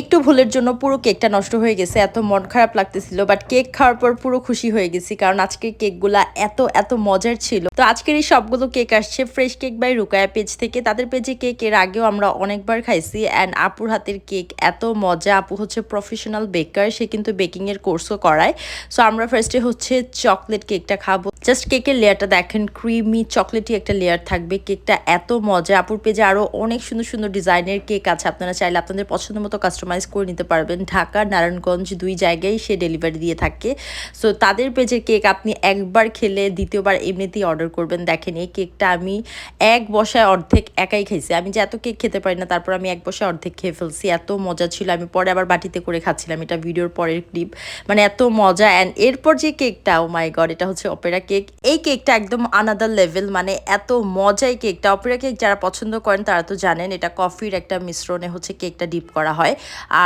একটু ভুলের জন্য পুরো কেকটা নষ্ট হয়ে গেছে, এত মন খারাপ লাগতেছিল বাট কেক খাওয়ার পর পুরো খুশি হয়ে গেছি, কারণ আজকের কেকগুলা এত এত মজার ছিল। তো আজকের এই সবগুলো কেক আসছে fresh cake by Rukaiya page থেকে। তাদের পেজে কেক এর আগেও আমরা অনেকবার খাইছি অ্যান্ড আপুর হাতের কেক এত মজা, আপু হচ্ছে প্রফেশনাল বেকার সে কিন্তু বেকিং এর কোর্সও করায়। সো আমরা ফার্স্টে হচ্ছে চকলেট কেকটা খাব। জাস্ট কেকের লেয়ারটা দেখেন ক্রিমি চকলেটি একটা লেয়ার থাকবে কেকটা এত মজা। আপুর পেজে আরও অনেক সুন্দর সুন্দর ডিজাইনের কেক আছে, আপনারা চাইলে আপনাদের পছন্দ মতো কাস্টমাইজ করে নিতে পারবেন। ঢাকা, নারায়ণগঞ্জ দুই জায়গায় সে ডেলিভারি দিয়ে থাকে। সো তাদের পেজের কেক আপনি একবার খেলে দ্বিতীয়বার এমনিতেই অর্ডার করবেন। দেখেন, এই কেকটা আমি এক বসায় অর্ধেক একাই খাইছি। আমি যে এত কেক খেতে পারি না, তারপর আমি এক বসায় অর্ধেক খেয়ে ফেলছি। এত মজা ছিল। আমি পরে আবার বাটিতে করে খাচ্ছিলাম। এটা ভিডিওর পরের ক্লিপ মানে এত মজা। অ্যান্ড এরপর যে কেকটা ও মাই গড এটা হচ্ছে অপেরা কেক। এই কেকটা একদম আনাদার লেভেল মানে এত মজাই কেকটা। অপেরা কেক যারা পছন্দ করেন, তারা তো জানেন, এটা কফির একটা মিশ্রণে হচ্ছে কেকটা ডিপ করা হয়।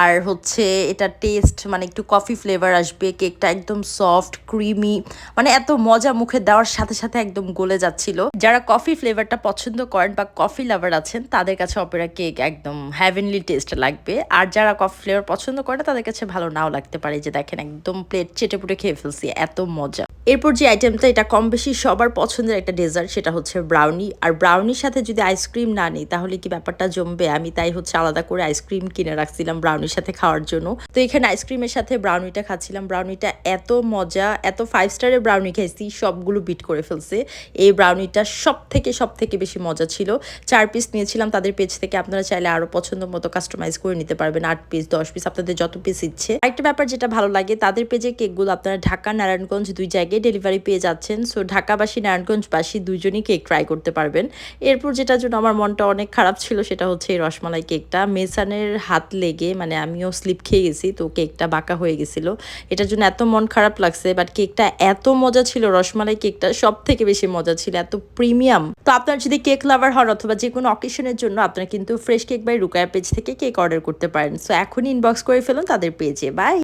আর হচ্ছে এটা টেস্ট মানে একটু কফি ফ্লেভার আসবে কেকটা একদম সফট ক্রিমি মানে এত মজা মুখে দেওয়ার সাথে সাথে একদম গলে যাচ্ছিল। যারা কফি ফ্লেভারটা পছন্দ করেন বা কফি লাভার আছেন, তাদের কাছে অপেরা কেক একদম হ্যাভেনলি টেস্ট লাগবে। আর যারা কফি ফ্লেভার পছন্দ করে, তাদের কাছে ভালো নাও লাগতে পারে। যে দেখেন, একদম প্লেট চেটে পুটে খেয়ে ফেলছি, এত মজা। এরপর যে আইটেমটা এটা কম বেশি সবার পছন্দের একটা ডেজার্ট সেটা হচ্ছে ব্রাউনি আর ব্রাউনির সাথে যদি আইসক্রিম না নিই, তাহলে কি ব্যাপারটা জমবে? আমি তাই হচ্ছে আলাদা করে আইসক্রিম কিনে রাখছিলাম ব্রাউনির সাথে খাওয়ার জন্য। তো এখানে আইসক্রিমের সাথে ব্রাউনিটা খাচ্ছিলাম। ব্রাউনিটা এত মজা, এত ফাইভ স্টারের ব্রাউনি খাইছি সবগুলো বিট করে ফেলছে। এই ব্রাউনিটা সব থেকে সব থেকে বেশি মজা ছিল। চার পিস নিয়েছিলাম, তাদের পেজ থেকে আপনারা চাইলে আরও পছন্দ মতো কাস্টমাইজ করে নিতে পারবেন। আট পিস দশ পিস আপনাদের যত পিস ইচ্ছে। একটা ব্যাপার যেটা ভালো লাগে, তাদের পেজে কেকগুলো আপনারা ঢাকা, নারায়ণগঞ্জ দুই জায়গায় ডেলিভারি পেয়ে যাচ্ছেন। সো ঢাকাবাসী, নারায়ণগঞ্জবাসী দুইজনই কেক ট্রাই করতে পারবেন। এরপর যেটার জন্য আমার মনটা অনেক খারাপ ছিল সেটা হচ্ছে এই রসমালাই কেকটা মেসানের হাত লেগে মানে আমিও স্লিপ খেয়ে গেছি, তো কেকটা বাঁকা হয়ে গেছিল। এটার জন্য এত মন খারাপ লাগছে বাট কেকটা এত মজা ছিল, রসমালাই কেকটা সব থেকে বেশি মজা ছিল, এত প্রিমিয়াম তো আপনার যদি কেক লাভার হন অথবা যে কোনো অকেশনের জন্য আপনারা কিন্তু fresh cake by Rukaiya page থেকে কেক অর্ডার করতে পারেন। সো এখনই ইনবক্স করে ফেলুন, তাদের পেজে বাই